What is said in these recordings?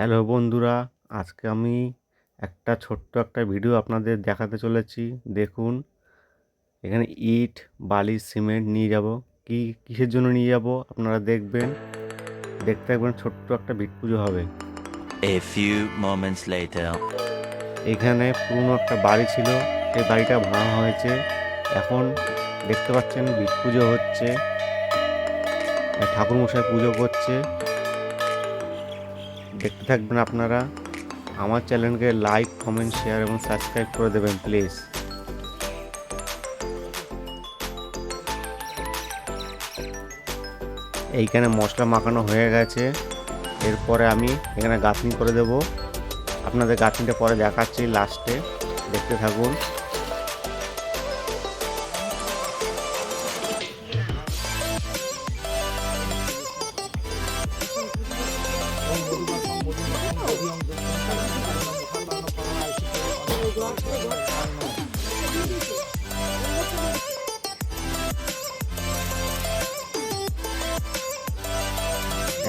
Hello বন্ধুরা আজকে আমি একটা ছোট্ট একটা ভিডিও আপনাদের দেখাতে চলেছি। দেখুন এখানে ইট বালি সিমেন্ট নিয়ে যাব। কি কিসের জন্য নিয়ে যাব আপনারা দেখবেন। দেখতে থাকবেন ছোট্ট একটা ভিট পুজো হবে। A few moments later. এখানে পুরনো একটা বাড়ি ছিল সেই বাড়িটা ভাঙা হয়েছে। এখন দেখতে পাচ্ছেন ভিট পুজো হচ্ছে। ঠাকুর মশাই পুজো করছে। দেখতে থাকবেন আপনারা। আমার চ্যানেলকে লাইক কমেন্ট শেয়ার এবং সাবস্ক্রাইব করে দেবেন প্লিজ এইখানে মশলা মাখানো হয়ে গেছে। এরপরে আমি এখানে গাঁথনি করে দেব। আপনাদের গাঁথনিটা পরে দেখাচ্ছি লাস্টে দেখতে থাকুন।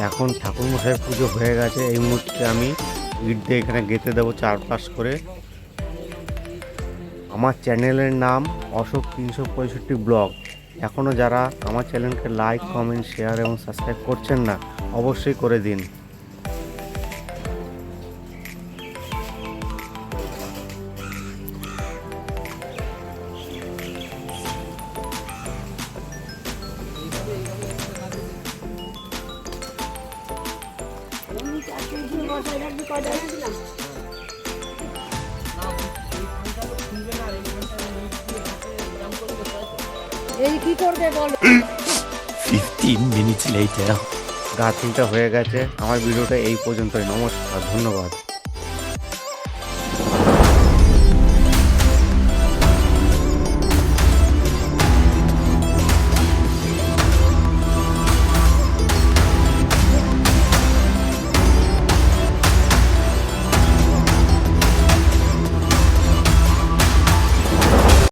এখন ঠাকুর মশাই পুজো হয়ে গেছে। এই মুহূর্তে আমি ইট দিয়ে এখানে গেঁথে দেবো চারপাশ করে। আমার চ্যানেলের নাম অশোক তিনশো পঁয়ষট্টি ব্লগ। এখনও যারা আমার চ্যানেলকে লাইক কমেন্ট শেয়ার এবং সাবস্ক্রাইব করছেন না, অবশ্যই করে দিন। এই কি করবে বলো 15 মিনিট লেটার গাঁথনিটা হয়ে গেছে। আমার ভিডিওটা এই পর্যন্তই। নমস্কার, ধন্যবাদ।